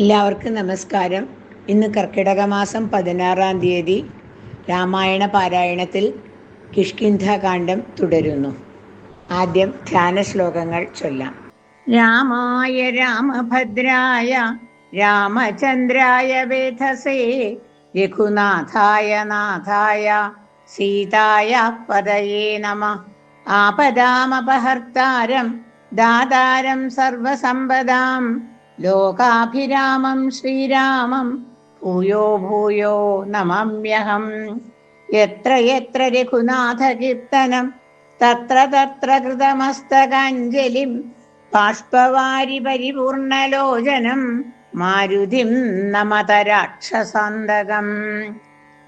എല്ലാവർക്കും നമസ്കാരം. ഇന്ന് കർക്കിടക മാസം പതിനാറാം തീയതി രാമായണ പാരായണത്തിൽ കിഷ്കിന്ധകാന്ഡം തുടരുന്നു. ആദ്യം ധ്യാന ശ്ലോകങ്ങൾ ചൊല്ലാം. രാമായ രാമഭദ്രായ രാമചന്ദ്രായ വേധസേ രഘുനാഥായ നാഥായ സീതായ പദയേ നമ. ആപദാമപഹർത്താരം ദാതാരം സർവസമ്പദാം. ലോകാഭിരാമം ശ്രീരാമം. ഭൂയോ ഭൂയോ നമമ്യഹം. എത്ര എത്ര രഘുനാഥകീർത്തനം. തത്ര തത്ര കൃതമസ്തകാഞ്ജലിം. ബാഷ്പവാരി പരിപൂർണലോചനം മാരുതിം നമത രാക്ഷസാന്തകം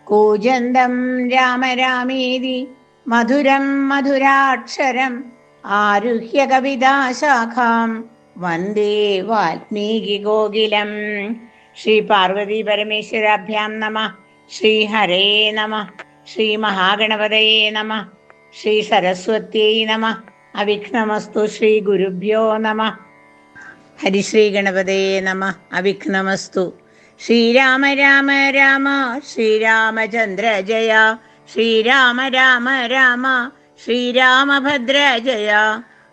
കൂജന്തം രാമ രാമേതി മധുരം മധുരാക്ഷരം. ആരുഹ്യ കവിതാശാഖാം വന്ദേ വാൽമീകി ഗോകുലം. ശ്രീ പാർവതി പരമേശ്വരാഭ്യാം നമ. ശ്രീ ഹരേ നമ. ശ്രീ മഹാഗണപതയേ നമ. ശ്രീ സരസ്വത്യൈ നമ. അവിഘ്നമസ്തു ശ്രീ ഗുരുഭ്യോ നമ. ഹരിശ്രീ ഗണപതയേ നമ. അവിഘ്നമസ്തു. ശ്രീരാമ രാമ രാമ. ശ്രീരാമചന്ദ്ര ജയ. ശ്രീരാമ രാമ രാമ. ശ്രീരാമഭദ്ര ജയ.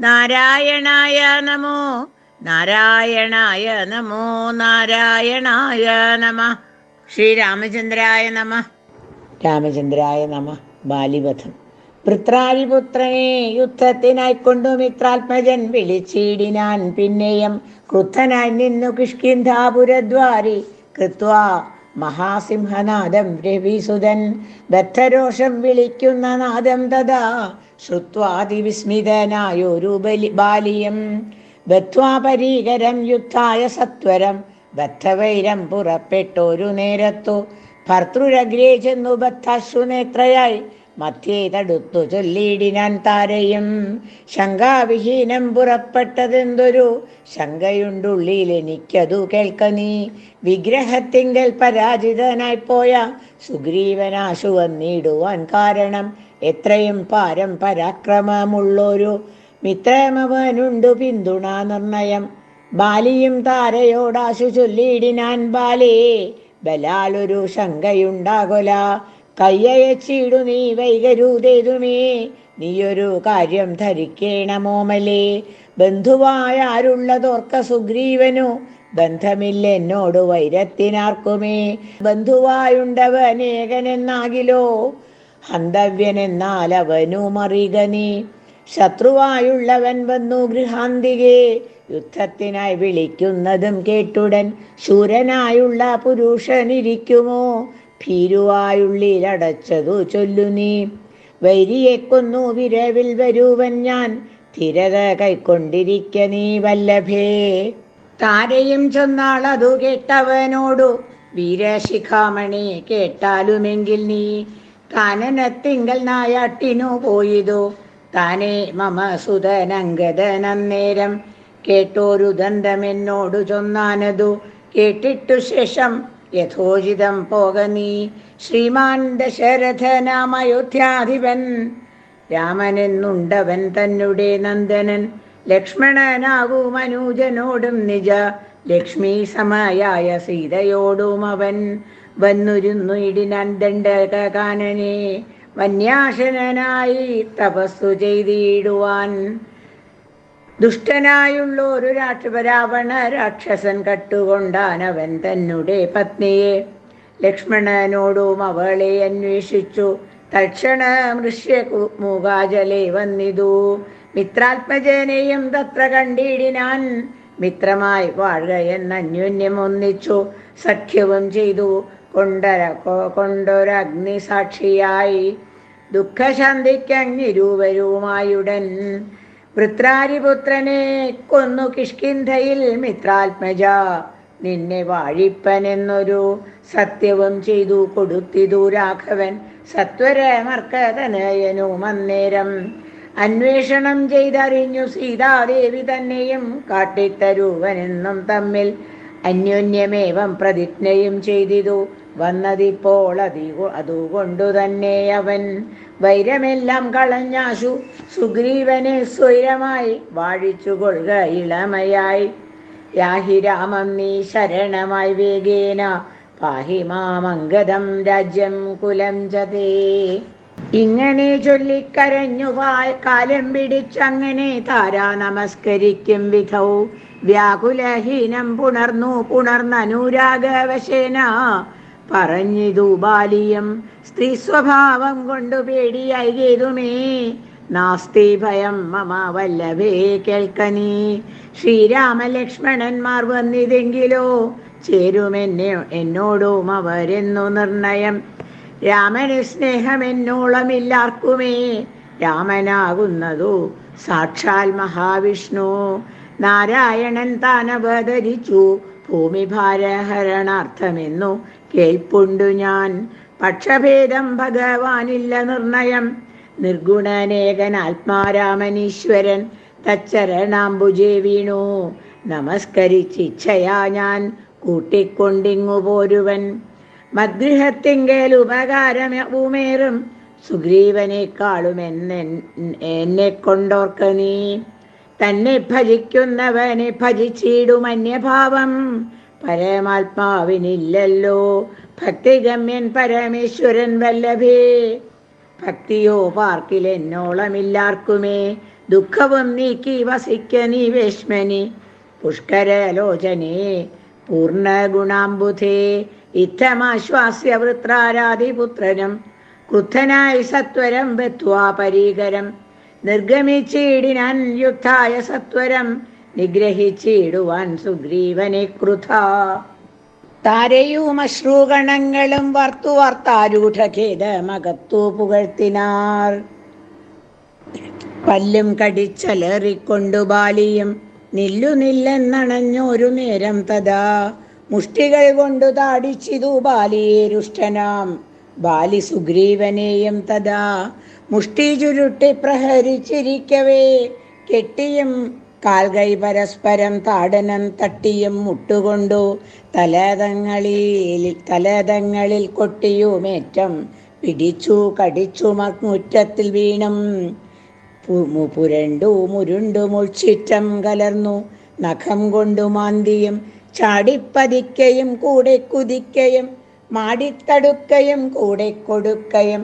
നാരായണായ നമോ. നാരായണായ നമോ. നാരായണായ നമ. ശ്രീരാമചന്ദ്രായ നമ. രാമചന്ദ്രായ നമ. ബാലിവധം വൃത്രാരിപുത്രനെ യുദ്ധത്തിനായി കൊണ്ടു മിത്രാത്മജൻ വിളിച്ചിടിനാൻ പിന്നെയും ക്രുദ്ധനായി നിന്നു കിഷ്കിന്ധാപുരദ്വാരി. കൃത്വാ മഹാസിംഹനാദം രവിസുതൻ ബദ്ധരോഷം വിളിക്കുന്ന നാദം തഥാ ശ്രുത്വാതിവിസ്മിതനായൊരു ബലി ബാലിയം. ബദ്ധ്വാപരീകരം യുദ്ധായ സത്വരം. ബദ്ധവൈരം പുറപ്പെട്ടൊരു നേരത്തു ഭർത്തൃരഗ്രേ ചെന്നു ബദ്ധാശ്രുനേത്രയായി. മധ്യേ തടുത്തു ചൊല്ലിയിടിനാൻ താരയും. ശങ്കാവിഹീനം പുറപ്പെട്ടതെന്തൊരു ശങ്കയുണ്ടുള്ളിൽ എനിക്കതു കേൾക്ക നീ. വിഗ്രഹത്തിങ്കൽ പരാജിതനായി പോയ സുഗ്രീവനാശു വന്നിടുവാൻ കാരണം എത്രയും പാരം പരാക്രമമുള്ളൊരു മിത്രമവനുണ്ടു പിന്തുണ നിർണയം. ബാലിയും താരയോടാശു ചൊല്ലിയിടിനാൻ ബാലേ. ബലാലൊരു ശങ്കയുണ്ടാകൊല. കയ്യയച്ചിടു നീ വൈകരൂതേതുമേ? നീയൊരു കാര്യം ധരിക്കേണമോമലേ. ബന്ധുവായ ആരുള്ളതോർക്ക സുഗ്രീവനു. ബന്ധമില്ല എന്നോട് വൈരത്തിനാർക്കുമേ? ബന്ധുവായുണ്ടവനേകനെന്നാകിലോ? ഹന്തവ്യനെന്നാൽ അവനു മറിക നീ ശത്രുവായുള്ളവൻ വന്നു ഗൃഹാന്തികെ. യുദ്ധത്തിനായി വിളിക്കുന്നതും കേട്ടുടൻ ശൂരനായുള്ള പുരുഷനിരിക്കുമോ? ഭീരുവായുള്ളിലടച്ചതു ചൊല്ലു നീ വൈരിയെ കൊന്നു വിരവിൽ വരുവൻ ഞാൻ. സ്ഥിരത കൈക്കൊണ്ടിരിക്ക നീ വല്ലഭേ. താരയും ചെന്നാൾ അതു കേട്ടവനോടു വീരശിഖാമണി കേട്ടാലുമെങ്കിൽ നീ. കാനനത്തിങ്കൽ നായാട്ടിനു പോയിതു. താനേ മമ സുതനങ്കതനന്നേരം കേട്ടോരു ദന്തമെന്നോടു ചൊന്നാനതു. കേട്ടിട്ടു ശേഷം യഥോചിതം പോകനീ ശ്രീമാൻ ദശരഥനാമയോധ്യാധിപൻ രാമനെന്നുണ്ടവൻ തന്നെ നന്ദനൻ. ലക്ഷ്മണനാകും അനുജനോടും നിജ. ലക്ഷ്മി സമയായ സീതയോടും അവൻ. വന്നുരുന്നു ഇടിനാൻ വന്യാശനായി തപസ്സു ചെയ്തിടുവാൻ. ദുഷ്ടനായുള്ളൊരു രാക്ഷപരാവണ രാക്ഷസൻ കട്ടുകൊണ്ടാൻ അവൻ തന്നെ പത്നിയെ. ലക്ഷ്മണനോടും അവളെ അന്വേഷിച്ചു. തക്ഷണ മൃഷ്യ മൂകാജലെ വന്നിതു. മിത്രാത്മജനെയും തത്ര കണ്ടിടിനാൻ മിത്രമായി വാഴുക അന്യോന്യം ഒന്നിച്ചു. സഖ്യവും ചെയ്തു. കൊണ്ടര കൊണ്ടൊരഗ്നി സാക്ഷിയായി ദുഃഖശാന്തിക്കങ്ങിരുവരുമായുടൻ വൃത്രാരിപുത്രനെ കൊന്നു കിഷ്കിന്ധയിൽ മിത്രാത്മജ. നിന്നെ വാഴിപ്പനെന്നൊരു സത്യവും ചെയ്തു കൊടുത്തിതു രാഘവൻ. സത്വരമർക്കതനയനും അന്നേരം അന്വേഷണം ചെയ്തറിഞ്ഞു സീതാദേവി തന്നെയും കാട്ടിത്തരൂവനെന്നും തമ്മിൽ അന്യോന്യമേവം പ്രതിജ്ഞയും ചെയ്തിതു. വന്നതിപ്പോൾ അതി അതുകൊണ്ടു തന്നെ അവൻ വൈരമെല്ലാം കളഞ്ഞാശു. സുഗ്രീവനെ സ്വൈരമായി വാഴിച്ചു കൊള്ളുക ഇളമയായി. യാഹി രാമം നീ ശരണമായി വേഗേന. പാഹി മാമംഗതം രാജ്യം കുലം ചതേ. ഇങ്ങനെ ചൊല്ലിക്കരഞ്ഞു കാലം പിടിച്ചങ്ങനെ താരാ നമസ്കരിക്കും വിധൗ. വ്യാകുലഹീനം പുണർന്നു പുണർന്നനുരാഗവശേന. പറഞ്ഞിതു ബാലിയം. സ്ത്രീ സ്വഭാവം കൊണ്ടു പേടിയായി ചെയ്തുമേ നാസ്തി ഭയം മമ വല്ലവേ കേൾക്കനീ ശ്രീരാമലക്ഷ്മണന്മാർ വന്നിതെങ്കിലോ ചേരുമെന്നെ എന്നോടും അവരെന്നു നിർണയം. രാമന് സ്നേഹം എന്നോളമില്ലാർക്കുമേ രാമനാകുന്നതു സാക്ഷാൽ മഹാവിഷ്ണു. നാരായണൻ താൻ അവതരിച്ചു ഭൂമിഭാരഹരണാർത്ഥമെന്നു കേൾപ്പുണ്ടു ഞാൻ. പക്ഷഭേദം ഭഗവാനില്ല നിർണയം. നിർഗുണനേകൻ ആത്മാരാമനീശ്വരൻ തച്ചരണാംബുജേ വീണു. നമസ്കരിച്ചിച്ഛയാ ഞാൻ. കൂട്ടിക്കൊണ്ടിങ്ങു പോരുവൻ. മദ്ഗൃഹത്തിങ്കൽ ഉപകാരമേറും. സുഗ്രീവനേക്കാളും എന്നെ എന്നെ കൊണ്ടോർക്ക നീ. തന്നെ ഭജിക്കുന്നവനെ ഭജിച്ചിടും അന്യഭാവം. പരമാത്മാവിനില്ലല്ലോ. ഭക്തിഗമ്യൻ പരമേശ്വരൻ വല്ലഭേ. ഭക്തിയോ പാർക്കിൽ എന്നോളമില്ലാർക്കുമേ ദുഃഖവും നീക്കി വസിക്ക നീ വേഷ്മനി പുഷ്കരലോചനേ പൂർണഗുണാംബുധേ. ഇത്തമാശ്വാസ്യ വൃത്രാരാധിപുത്രനും ക്രുദ്ധനായി സത്വരം വെത്വാ പരീകരം. നിർഗമിച്ചിടിനാൻ യുദ്ധായ സത്വരം നിഗ്രഹിച്ചിടുവാൻ സുഗ്രീവനെ കൃത താരയും അശ്രുഗണങ്ങളും വർത്തു വാർത്താരൂഢഖേദമകത്തു പുകഴ്ത്തിനാർ. പല്ലും കടിച്ചലറിക്കൊണ്ടു ബാലിയും നില്ലു നില്ലെന്നണഞ്ഞൊരു നേരം തഥാ. മുഷ്ടികൾ കൊണ്ടു താടിച്ചിതു ബാലിയെ രുഷ്ടനാം ബാലി സുഗ്രീവനെയും തഥാ. മുഷ്ടി ചുരുട്ടി പ്രഹരിച്ചിരിക്കവേ കെട്ടിയും കാൽകൈ പരസ്പരം താടനം തട്ടിയും മുട്ടുകൊണ്ടു തലതങ്ങളിൽ തലതങ്ങളിൽ കൊട്ടിയുമേറ്റം പിടിച്ചു കടിച്ചു മുറ്റത്തിൽ വീണം. പുരണ്ടു മുരുണ്ടു മുൾച്ചിറ്റം കലർന്നു നഖം കൊണ്ടു മാന്തിയും ചാടിപ്പതിക്കയും കൂടെ കുതിക്കയും മാടിത്തടുക്കയും കൂടെ കൊടുക്കയും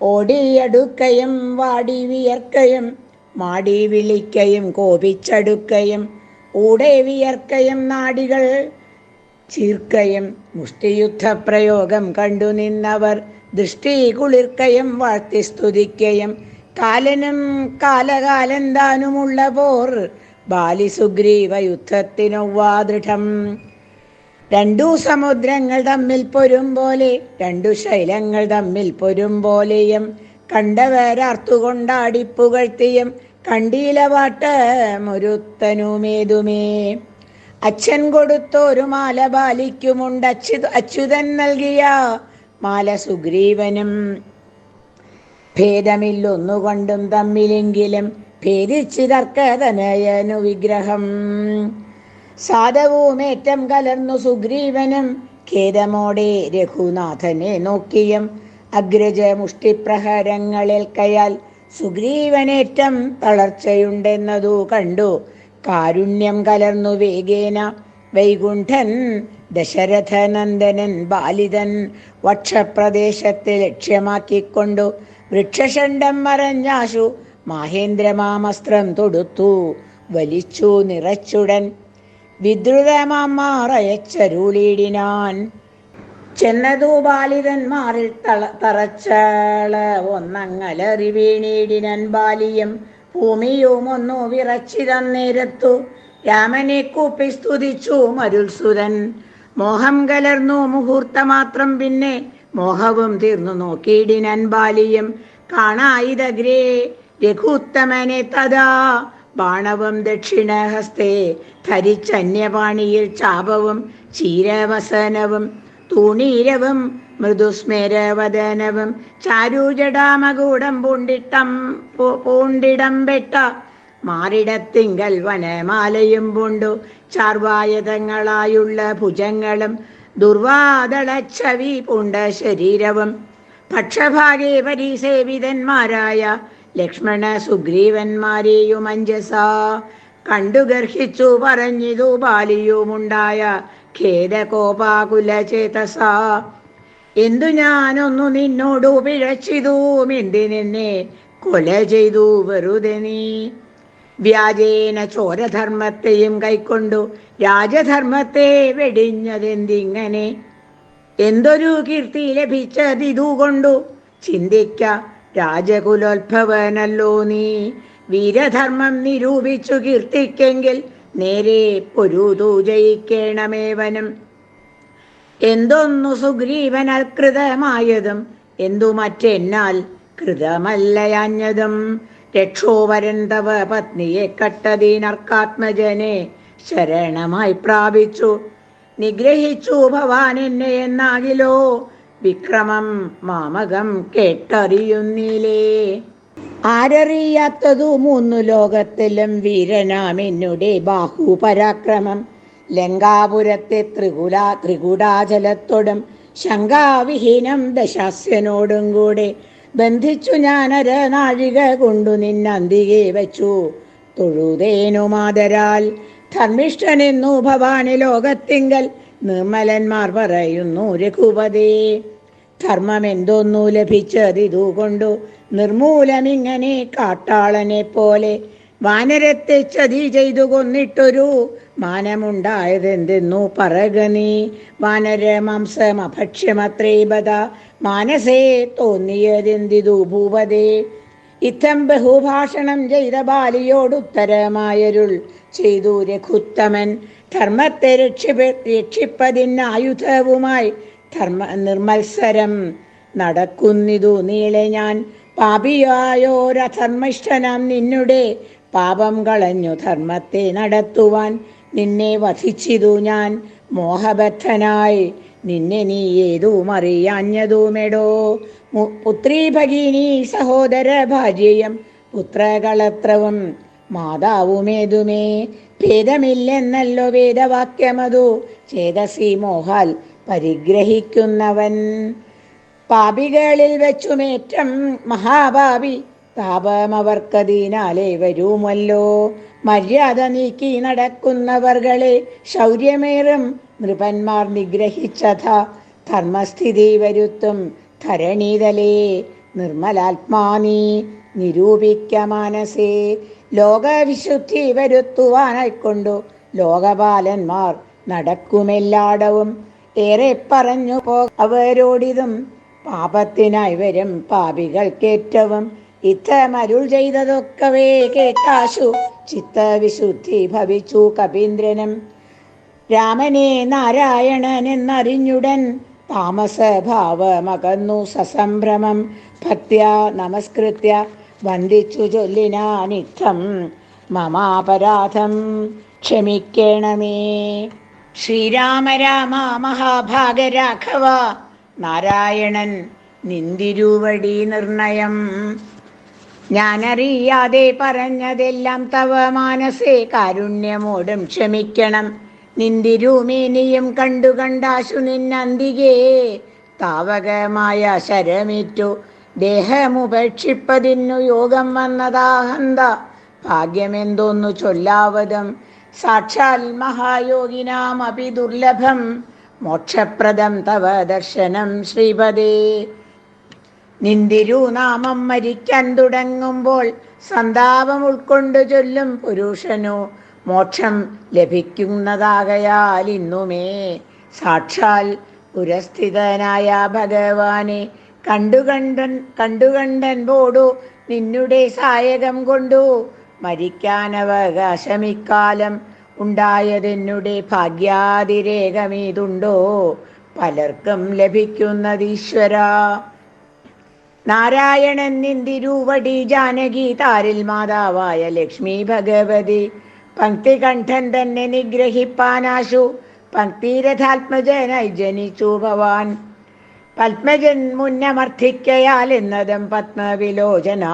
ഓടിയടുക്കയും വാടി വിയർക്കയും മാടി വിളിക്കയും കോപിച്ചടുക്കയും ഊടെ വിയർക്കയും നാടികൾ ചീർക്കയും മുഷ്ടിയുദ്ധ പ്രയോഗം കണ്ടു നിന്നവർ ദൃഷ്ടി കുളിർക്കയും വാഴ്ത്തി സ്തുതിക്കയും കാലനും കാലകാലം താനുമുള്ള പോർ ബാലി സുഗ്രീവ യുദ്ധത്തിനൊവ്വാ ദൃഢം. രണ്ടു സമുദ്രങ്ങൾ തമ്മിൽ പൊരും പോലെ രണ്ടു ശൈലങ്ങൾ തമ്മിൽ പൊരും പോലെയും കണ്ടവരാർത്തുകൊണ്ടാടി പുകഴ്ത്തിയും മുരുത്തനുമേതുമേ അച്ഛൻ കൊടുത്തൊരു മാല ബാലിക്കുമുണ്ട് അച്യു അച്യുതൻ നൽകിയ മാല സുഗ്രീവനും. ഭേദമില്ലൊന്നുകൊണ്ടും തമ്മിലെങ്കിലും ഭേദിച്ചിതർക്കതനയനു വിഗ്രഹം. സാധവുമേറ്റം കലർന്നു സുഗ്രീവനും ഖേദമോടെ രഘുനാഥനെ നോക്കിയും അഗ്രജ മുഷ്ടിപ്രഹരങ്ങളിൽ മുഷ്ടിപ്രഹരങ്ങളേൽക്കയാൽ സുഗ്രീവനേറ്റം തളർച്ചയുണ്ടെന്നതു കണ്ടു. കാരുണ്യം കലർന്നു വേഗേന. വൈകുണ്ഠൻ ദശരഥനന്ദനൻ ബാലിതൻ വക്ഷപ്രദേശത്തെ ലക്ഷ്യമാക്കിക്കൊണ്ടു വൃക്ഷഷണ്ഡം മറഞ്ഞാശു മാഹേന്ദ്രമാമസ്ത്രം തൊടുത്തു. വലിച്ചു നിറച്ചുടൻ. വിദ്രുതമാറയച്ചരുളിടിനാൻ ചെന്നതു ബാലിതന്മാരിൽ തള തറച്ചള. ഒന്നങ്ങലറി വീണീടിനൻ ബാലിയും ഭൂമിയും ഒന്നു വിറച്ചിതന്നേരത്തു രാമനെ കൂപ്പി സ്തുതിച്ചു മരുത്സുരൻ. മോഹം കലർന്നു മുഹൂർത്തമാത്രം പിന്നെ മോഹവും തീർന്നു നോക്കിയിടിനൻ ബാലിയും. കാണായിതഗ്രേ രഘുത്തമനെ തഥാ ബാണവും ദക്ഷിണഹസ്തേ. ധരിച്ചന്യപാണിയിൽ ചാപവും ചീരവസനവും തൂണീരവും മൃദുസ്മേരവദനവും ചാരുജടാമകൂടം പൂണ്ടിട്ടം പൂണ്ടിടം വെട്ട മാറിടത്തിങ്കൽ വനമാലയും പൂണ്ടു. ചാർവായുധങ്ങളായുള്ള ഭുജങ്ങളും ദുർവാദളച്ചവി പൂണ്ട ശരീരവും. പക്ഷഭാഗേ പരിസേവിതന്മാരായ ലക്ഷ്മണ സുഗ്രീവന്മാരെയും അഞ്ജസ കണ്ടു ഗർഹിച്ചു പറഞ്ഞിതു ബാലിയുമുണ്ടായ ഖേദകോപാകുല ചേതസ എന്തു ഞാനൊന്നു നിന്നോടു പിഴച്ചിതു എന്തിനെന്നെ കൊല ചെയ്തു വെറുതെ നീ. വ്യാജേന ചോരധർമ്മത്തെയും കൈക്കൊണ്ടു രാജധർമ്മത്തെ വെടിഞ്ഞതെന്തിങ്ങനെ? എന്തൊരു കീർത്തി ലഭിച്ചതിതു കൊണ്ടു ചിന്തിക്ക രാജകുലോത്ഭവനല്ലോ നീ. വീരധർമ്മം നിരൂപിച്ചു കീർത്തിക്കെങ്കിൽ നേരെ പൊരുതു ജയിക്കേണമേവനും. എന്തൊന്നു സുഗ്രീവനാൽ കൃതമായതും എന്തു മറ്റെന്നാൽ കൃതമല്ലയാഞ്ഞതും രക്ഷോവരൻ തവ പത്നിയെ കട്ടതീനർക്കാത്മജനെ ശരണമായി പ്രാപിച്ചു. നിഗ്രഹിച്ചു ഭവാൻ എന്നെ എന്നാകിലോ? വിക്രമം മാമകം കേട്ടറിയുന്നിലേ ആരറിയാത്തതു മൂന്നു ലോകത്തിലും വീരനാം എന്നുടെ ബാഹുപരാക്രമം. ലങ്കാപുരത്തെ ത്രികുല ത്രികുടാചലത്തോടും ശങ്കാവിഹീനം ദശാസ്യനോടും കൂടെ ബന്ധിച്ചു ഞാനര നാഴിക കൊണ്ടു നിന്നന്തികെ വച്ചു. തൊഴുതേനുമാതരാൽ ധർമ്മിഷ്ഠനെന്നു ഭവാനി ലോകത്തിങ്കൽ നിർമ്മലന്മാർ പറയുന്നു രഘുപതേ. ധർമ്മം എന്തോന്നു ലഭിച്ചതിതു കൊണ്ടു നിർമൂലമിങ്ങനെ കാട്ടാളനെ പോലെ വാനരത്തെ ചതി ചെയ്തു കൊന്നിട്ടൊരു മാനമുണ്ടായതെന്തെന്നു പറക നീ. വാനര മാംസം അഭക്ഷ്യമത്രൈബത മാനസേ തോന്നിയതെന്തിതു ഭൂപതേ ഇത്തം ബഹുഭാഷണം ചെയ്ത ബാലിയോടുത്തരമായരുൾ ചെയ്തു രഘുത്തമൻ. ധർമ്മത്തെ രക്ഷിപ്പ രക്ഷിപ്പതിനായുധവുമായി ധർമ്മ നിർമത്സരം നടക്കുന്നിതു നീളെ ഞാൻ. പാപിയായോരധർമ്മിഷ്ഠനാം നിന്നുടെ പാപം കളഞ്ഞു ധർമ്മത്തെ നടത്തുവാൻ നിന്നെ വധിച്ചിതു ഞാൻ. മോഹബദ്ധനായി നിന്നെ നീ ഏതും അറിയാഞ്ഞതുമെടോ. പുത്രി ഭഗിനി സഹോദര ഭാര്യയും പുത്രകളത്രവും മാതാവുമേതുമേ. ഭേദമില്ലെന്നല്ലോ വേദവാക്യമതു. ചേതസി മോഹാൽ പരിഗ്രഹിക്കുന്നവൻ. പാപികളിൽ വെച്ചുമേറ്റം മഹാപാപി. താപമവർക്കതിനാലേ വരുമല്ലോ. മര്യാദ നീക്കി നടക്കുന്നവർകളെ ശൗര്യമേറും. നൃപന്മാർ നിഗ്രഹിച്ചഥ ധർമ്മസ്ഥിതി വരുത്തും. ധരണീതലേ നിർമ്മലാത്മാനി നിരൂപിക്ക മാനസേ. ലോകവിശുദ്ധി വരുത്തുവാനായിക്കൊണ്ടു ലോകപാലന്മാർ നടക്കുമെല്ലാടവും. ഏറെ പറഞ്ഞു പോ അവരോടിതും പാപത്തിനായി വരും പാപികൾക്കേറ്റവും. ഇത്തമരുൾ ചെയ്തതൊക്കവേ കേട്ടാശു. ചിത്തവിശുദ്ധി ഭവിച്ചു കപീന്ദ്രനും. രാമനെ നാരായണൻ എന്നറിഞ്ഞുടൻ താമസഭാവമകന്നു സസംഭ്രമം. ഭക്ത്യ നമസ്കൃത്യ വന്ദിച്ചു ചൊല്ലിനാനിത്തം മമാപരാധം ക്ഷമിക്കണമേ. ശ്രീരാമ രാമ മഹാഭാഗരാഘവ. നാരായണൻ നിന്തിരുവടി നിർണയം. ഞാനറിയാതെ പറഞ്ഞതെല്ലാം തവ മാനസേ കാരുണ്യമോടും ക്ഷമിക്കണം. നിന്തിരുമേനിയും കണ്ടു കണ്ടാശു നിന്നന്തികേ താവകമായ ശരമിറ്റു. ദേഹമുപേക്ഷിപ്പതിന്നു യോഗം വന്നതാഹന്ത. ഭാഗ്യമെന്തോന്നു ചൊല്ലാവതും. സാക്ഷാൽ മഹായോഗിനാമപി ദുർലഭം. മോക്ഷപ്രദം തവ ദർശനം ശ്രീപദേ. നിന്തിരുനാമം മരിക്കാൻ തുടങ്ങുമ്പോൾ സന്താപം ഉൾക്കൊണ്ടു ചൊല്ലും പുരുഷനു മോക്ഷം ലഭിക്കുന്നതാകയാൽ ഇന്നുമേ. സാക്ഷാൽ പുരസ്ഥിതനായ ഭഗവാനെ കണ്ടുകണ്ടൻ കണ്ടുകണ്ടൻ പോടു നിന്നുടെ സായകം കൊണ്ടു മരിക്കാനവകാശമിക്കാലം ഉണ്ടായതെന്നുടെ ഭാഗ്യാതിരേഖമേതുണ്ടോ പലർക്കും ലഭിക്കുന്നതീശ്വര. നാരായണൻ നിന്തിരുവടി ജാനകി താരിൽ മാതാവായ ലക്ഷ്മി ഭഗവതി. പങ്ക്തികണ്ഠൻ തന്നെ നിഗ്രഹിപ്പാനാശു. പങ്ക്തിരഥാത്മജനായി ജനിച്ചു ഭവാൻ. പത്മജൻ മുന്നമർത്ഥിക്കയാൽ എന്നതും പത്മവിലോചന.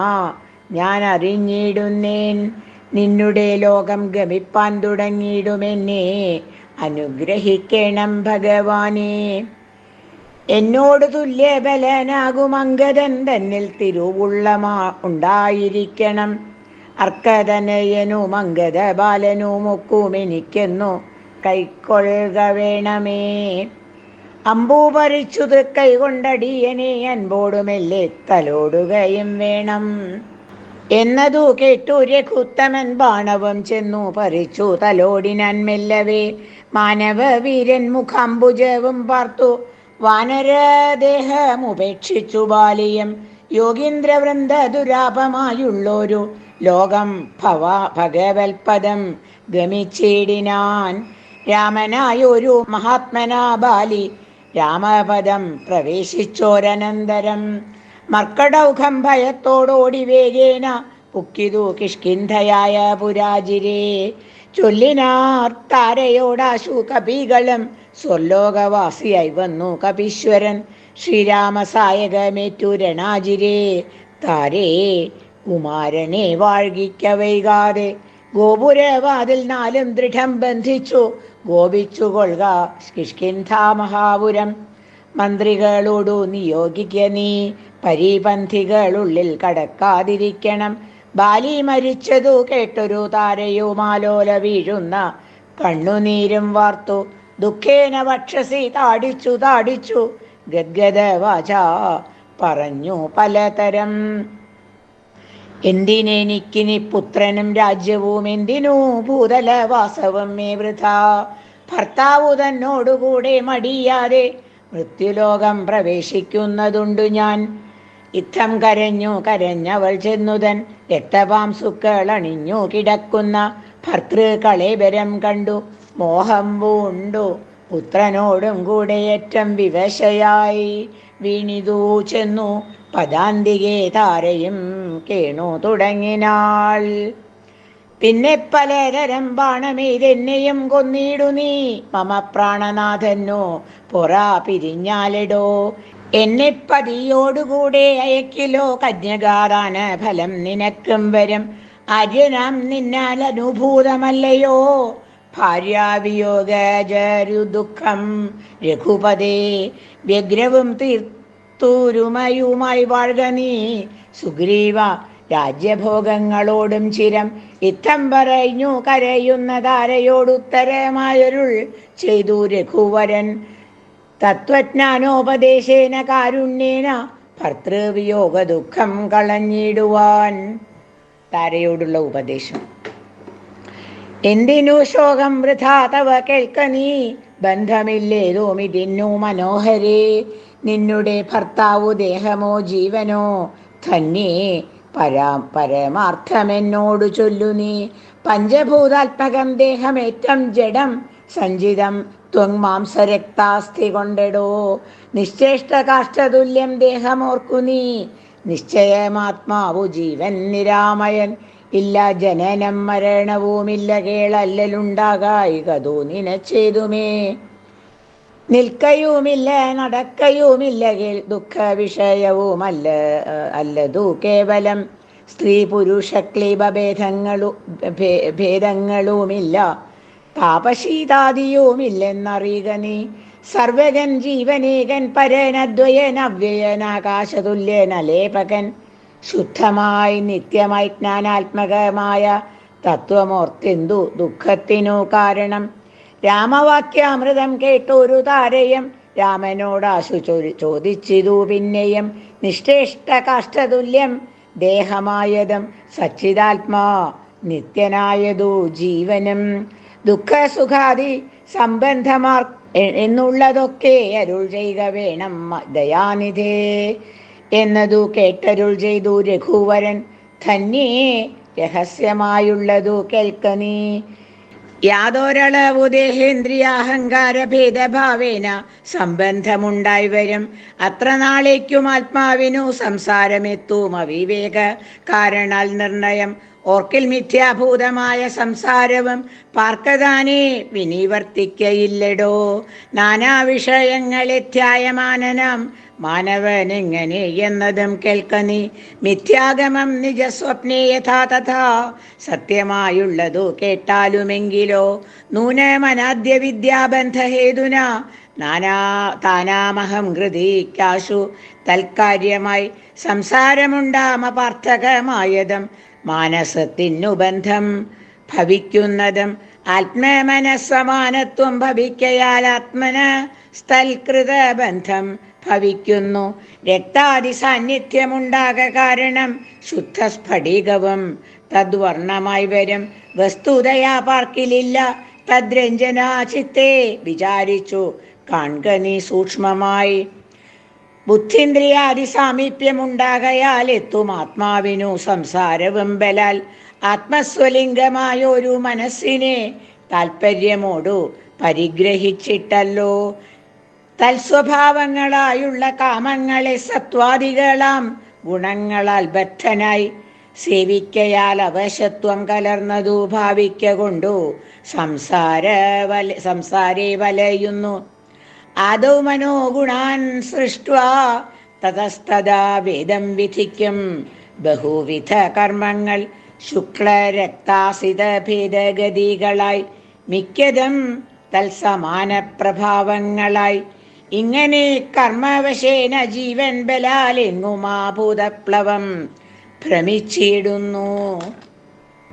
ഞാൻ അറിഞ്ഞിടുന്നേൻ നിന്നുടെ ലോകം ഗമിപ്പാൻ തുടങ്ങിയിടുമെന്നെ. അനുഗ്രഹിക്കണം ഭഗവാനെ. എന്നോട് തുല്യബലനാകും അങ്കദൻ തന്നിൽ തിരുവുള്ളമാ ഉണ്ടായിരിക്കണം. അർക്കതനയനും അങ്കദ ബാലനും ഒക്കും എനിക്കെന്നു കൈക്കൊള്ളുക വേണമേ. അമ്പൂ പറിച്ചു കൈകൊണ്ടടിയനെ കൊണ്ടടിയനെ അൻപോടുമെല്ലെ തലോടുകയും വേണം. എന്നതു കേട്ടു രഘുത്തമൻ ബാണവം ചെന്നു പറിച്ചു. തലോടിനാൻ മെല്ലവേ മാനവ വീരൻ മുഖാംബുജവും പാർത്തു. വാനരദേഹമുപേക്ഷിച്ചു ബാലിയം. യോഗീന്ദ്രവൃന്ദ ദുരാപമായുള്ളൊരു ലോകം ഭവ ഭഗവൽപദം ഗമിച്ചിടിനാൻ. രാമനായൊരു മഹാത്മനാ ബാലി. രാമപദം പ്രവേശിച്ചോരനന്തരം. മർക്കടൗഖം ഭയത്തോടോടി വേഗേന പുക്കിതു കിഷ്കിന്ധയായ പുരാജിരേ. ചൊല്ലിനാർ താരയോടാശു കപികളും സ്വർലോകവാസിയായി വന്നു കപീശ്വരൻ. ശ്രീരാമസായകമേറ്റു രണാജിരേ. താരേ കുമാരനെ വാഴ്കിക്ക വൈകാതെ. ഗോപുരവാതിൽ നാലും ദൃഢം ബന്ധിച്ചു. ഗോപിച്ചു കൊള്ളുക കിഷ്കിന്ധാമഹാപുരം മന്ത്രികളോടു നിയോഗിക്ക നീ. പരിപന്ഥികളുള്ളിൽ കടക്കാതിരിക്കണം. ബാലി മരിച്ചതു കേട്ടൊരു താരയുമാലോല വീഴുന്ന കണ്ണുനീരും വാർത്തു. ദുഃഖേന വക്ഷസി താടിച്ചു താടിച്ചു. ഗദ്ഗദ വാച പറഞ്ഞു പലതരം. എന്തിനെനിക്കിനി പുത്രനും രാജ്യവും എന്തിനു ഭൂതലവാസവും മേ വൃഥ? ഭർത്താവു തന്നോടുകൂടെ മടിയാതെ മൃത്യുലോകം പ്രവേശിക്കുന്നതുണ്ടു ഞാൻ. ഇത്തം കരഞ്ഞു കരഞ്ഞവൾ ചെന്നുതൻ രക്തപാംസുക്കൾ അണിഞ്ഞു കിടക്കുന്ന ഭർത്തൃകളേബരം കണ്ടു. മോഹം പൂണ്ടു. പുത്രനോടും കൂടെ ഏറ്റം വിവശയായി. വീണിതു ചെന്നു പദാന്തികെ താരയും കേണു തുടങ്ങിനാൾ. പിന്നെ പലതരം ബാണമേതെന്നെയും കൊന്നിടു നീ. മമ പ്രാണനാഥനോ പൊറ പിരിഞ്ഞാലിടോ. എന്നെ പതിയോടുകൂടെ അയക്കിലോ കന്യകാദാന ഫലം നിനക്കും വരും. അര്യനാം നിന്നാൽ അനുഭൂതമല്ലയോ? ഭാര്യാവിയോഗ ദുഃഖം രഘുപതേ വ്യഗ്രവും തീർത്തൂരുമയുമായി വാഴ്ക നീ. സുഗ്രീവ രാജ്യഭോഗങ്ങളോടും ചിരം. ഇത്തം പറഞ്ഞു കരയുന്ന താരയോടുത്തരമായൊരുൾ ചെയ്തു രഘുവരൻ. തത്വജ്ഞാനോപദേശേന കാരുണ്യേന ഭർത്തൃവിയോഗ ദുഃഖം കളഞ്ഞിടുവാൻ. താരയോടുള്ള ഉപദേശം. എന്തിനു ശോകം വൃഥാ? തവ കേൾക്ക നീ. ബന്ധമില്ലേതോമിതിന്നു മനോഹരേ. നിന്നുടെ ഭർത്താവു ദേഹമോ ജീവനോ തന്നെ പരാ പരമാർത്ഥമെന്നോട് ചൊല്ലു നീ പഞ്ചഭൂതാത്മകം ദേഹമേറ്റം ജഡം സഞ്ചിതം ത്വങ് മാംസരക്താസ്ഥി കൊണ്ടെടോ. നിശ്ചേഷ്ട കാഷ്ടതുല്യം ദേഹമോർക്കു നീ. നിശ്ചയമാത്മാവു ജീവൻ നിരാമയൻ. ഇല്ല ജനനം മരണവുമില്ല കേളല്ലലുണ്ടാകായികതോ നിനച്ചേതുമേ. നിൽക്കയുമില്ല നടക്കയുമില്ല കേൾ ദുഃഖ വിഷയവുമല്ല അല്ലതു കേവലം. സ്ത്രീ പുരുഷ ക്ലീബഭേദങ്ങളു ഭേദങ്ങളുമില്ല. താപശീതാദിയുമില്ലെന്നറിയുക നീ. സർവകൻ ജീവനേകൻ പരനദ്വയൻ അലേപകൻ. ശുദ്ധമായി നിത്യമായി ജ്ഞാനാത്മകമായ തത്വമോർത്തെന്തു ദുഃഖത്തിനു കാരണം. രാമവാക്യാമൃതം കേട്ടൊരു താരയം രാമനോടാശു ചോദിച്ചിതു പിന്നെയും. നിഷ്ഠേഷ്ട കാഷ്ടതുല്യം ദേഹമായതും സച്ചിതാത്മാ നിത്യനായതു ജീവനും. ദുഃഖസുഖാദി സംബന്ധമാർ എന്നുള്ളതൊക്കെ അരുൾ ചെയ്യുക വേണം ദയാനിധേ. എന്നതു കേട്ടരുൾ ചെയ്തു രഘുവരൻ ധന്യേ രഹസ്യമായുള്ളതു കേൾക്കനീ യാതൊരളവു ദേഹേന്ദ്രിയാഹങ്കാര ഭേദഭാവേന സംബന്ധമുണ്ടായി വരും. അത്ര നാളേക്കും ആത്മാവിനു സംസാരമെത്തും അവിവേക കാരണാൽ നിർണയം. ഓർക്കിൽ മിഥ്യാഭൂതമായ സംസാരവും പാർക്കതാനേ വിനിവർത്തിക്കയില്ലടോ. നാനാ മാനവൻ എങ്ങനെ എന്നതും കേൾക്കനി മിഥ്യാഗമം നിജസ്വപ്നേ യഥാ തഥാ സത്യമായുള്ളതു കേട്ടാലുമെങ്കിലോ. നൂനമനാദ്യ വിദ്യാബന്ധഹേതുന. നാനാ താനാമഹം ഹൃദിക്കാശു തൽക്കാര്യമായി സംസാരമുണ്ടാമ പാർത്ഥകമായതും മാനസത്തിനു ബന്ധം ഭവിക്കുന്നതും ആത്മമനസ്സമാനത്വം ഭവിക്കയാൽ ആത്മന സ്ഥൽകൃത ബന്ധം ഭവിക്കുന്നു. രക്താദി സാന്നിധ്യമുണ്ടാക കാരണം ശുദ്ധസ്ഫടികവും തദ്വർണമായി വരും. വസ്തുതയാ പാർക്കിലില്ല തദ്രഞ്ജനാ ചിത്തെ വിചാരിച്ചു. കാൺകനി സൂക്ഷ്മമായി ബുദ്ധീന്ദ്രിയാദി സാമീപ്യമുണ്ടാകയാൽ എത്തും ആത്മാവിനു സംസാരവും ബലാൽ ആത്മസ്വലിംഗമായ ഒരു മനസ്സിനെ താൽപ്പര്യമോടു പരിഗ്രഹിച്ചിട്ടല്ലോ. തൽസ്വഭാവങ്ങളായുള്ള കാമങ്ങളെ സത്വാദികളാം ഗുണങ്ങളാൽ ബദ്ധനായി സേവിക്കയാൽ അവശത്വം കലർന്നതു ഭാവിക്ക കൊണ്ടു സംസാര വല സംസാരേ വലയുന്നു. ആദൗ മനോ ഗുണാൻ സൃഷ്ട്വാ. തതസ്തദാ വേദം വിധിക്കും. ബഹുവിധ കർമ്മങ്ങൾ ശുക്ലരക്താസിത ഭേദഗതികളായി മിക്കതും തൽസമാന പ്രഭാവങ്ങളായി ഇങ്ങനെ കർമ്മവശേന ജീവൻ ബലാൽ എങ്ങുമാ ഭൂതപ്ലവം ഭ്രമിച്ചിടുന്നു.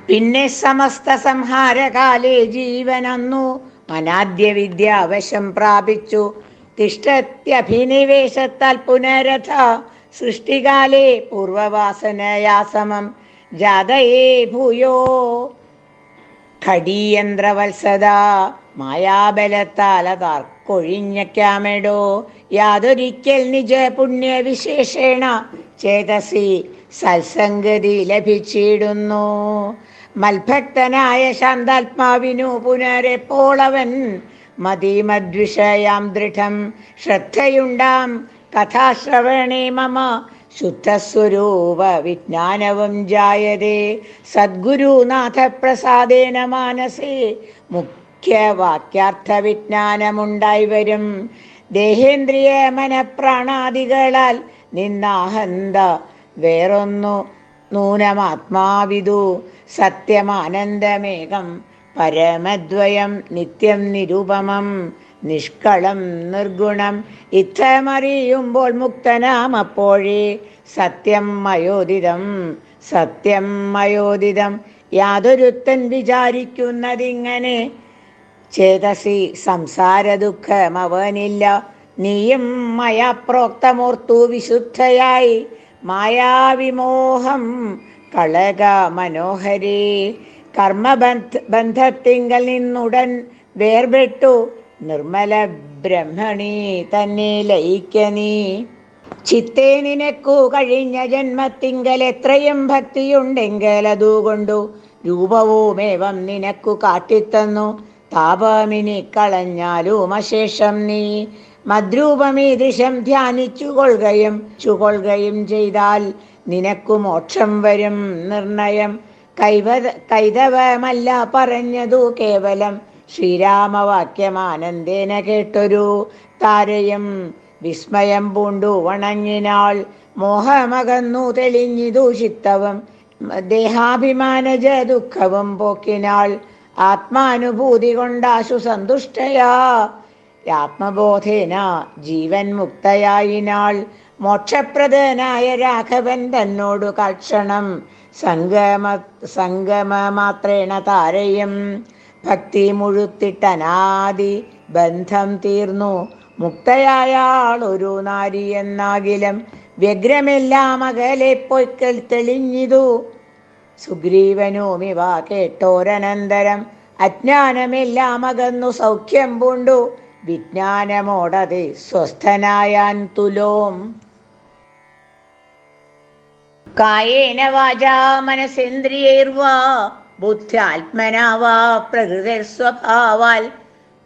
പിന്നെ സമസ്ത സംഹാരകാലേ ജീവനന്നു. അനാദ്യ വിദ്യാവശം പ്രാപിച്ചു. തിഷ്ടത്യഭിനിവേശത്താൽ പുനരഥ. സൃഷ്ടികാലേ പൂർവവാസനയാ സമം ജാതയേ ഭൂയോ. ഖടീയന്ത്രവത്സദ മായാബലത്താൽ അതാർക്കൊഴിഞ്ഞയ്ക്കാമെടോ യാതൊരിക്കൽ നിജ പുണ്യവിശേഷേണ ചേതസി സത്സംഗതി ലഭിച്ചിടുന്നു. മൽഭക്തനായ ശാന്താത്മാവിനു പുനരെപ്പോളവൻ മതിമദ്വിഷയാം ദൃഢം. ശ്രദ്ധയുണ്ടാം കഥാശ്രവണേ മമ. ശുദ്ധസ്വരൂപ വിജ്ഞാനവും ജായതേ. സദ്ഗുരുനാഥ പ്രസാദേന മാനസേ. മുഖ്യവാക്യാർത്ഥ വിജ്ഞാനമുണ്ടായി വരും. ദേഹേന്ദ്രിയ മനപ്രാണാദികളാൽ നിന്നാഹന്ത. വേറൊന്നു നൂനമാത്മാവിദു സത്യമാനന്ദമേകം പരമദ്വയം നിത്യം നിരുപമം നിഷ്കളം നിർഗുണം ഇത്തമറിയുമ്പോൾ മുക്തനാം അപ്പോഴേ സത്യം മയോദിതം സത്യം മയോദിതം. യാതൊരുത്തൻ വിചാരിക്കുന്നതിങ്ങനെ ചേതസി സംസാര ദുഃഖം നീയും മയാ പ്രോക്തമോർത്തു വിശുദ്ധയായി മായാവിമോഹം കളക മനോഹരേ കർമ്മബന്ധ ബന്ധത്തിങ്കൽ നിന്നുടൻ വേർപെട്ടു. നിർമ്മല ബ്രഹ്മണി തന്നെ ലയിക്ക നീ. ചിത്തേ നിനക്കു കഴിഞ്ഞ ജന്മത്തിങ്കൽ എത്രയും ഭക്തിയുണ്ടെങ്കിൽ അതുകൊണ്ടു രൂപവുമേവം നിനക്കു കാട്ടിത്തന്നു. താപമിനി കളഞ്ഞാലും അശേഷം നീ മദ്രൂപമീദൃശം ധ്യാനിച്ചു കൊള്ളുകയും ചുകൊള്ളുകയും ചെയ്താൽ നിനക്കു മോക്ഷം വരും നിർണയം. കൈവ കൈതവമല്ല പറഞ്ഞതു കേവലം ശ്രീരാമവാക്യമാനന്ദേന കേട്ടൊരു താരയും വിസ്മയം പൂണ്ടു വണങ്ങിനാൾ മോഹമകന്നു തെളിഞ്ഞിതു ചിത്തവും. ദേഹാഭിമാനജ ദുഃഖവും പോക്കിനാൾ ആത്മാനുഭൂതി കൊണ്ടാശു സന്തുഷ്ടയാ. ആത്മബോധേന ജീവൻ മുക്തയായിനാൾ മോക്ഷപ്രദനായ രാഘവൻ തന്നോടു കക്ഷണം സംഗമ സംഗമ മാത്രേണ താരയും. ഭക്തി മുഴുത്തിട്ടനാദി ബന്ധം തീർന്നു. മുക്തയായാൾ ഒരു നാരി എന്നാകിലും വ്യഗ്രമെല്ലാം അകലെ പൊയ്ക്കൽ തെളിഞ്ഞിതു. സുഗ്രീവനുമിവ കേട്ടോരനന്തരം അജ്ഞാനമെല്ലാം അകന്നു സൗഖ്യം പൂണ്ടു. വിജ്ഞാനമോടതെ സ്വസ്ഥനായാൻ തുലോം. കായേന വാചാ മനസേന്ദ്രിയൈർവാ ബുദ്ധ്യാത്മനാവാ പ്രകൃതിസ്വഭാവാൽ.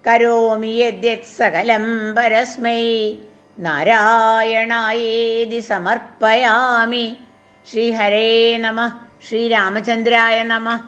കരോമി യദ്യത് സകലം പരസ്മൈ നാരായണായേതി സമർപ്പയാമി. ശ്രീഹരേ നമ ശ്രീരാമചന്ദ്രായ നമ.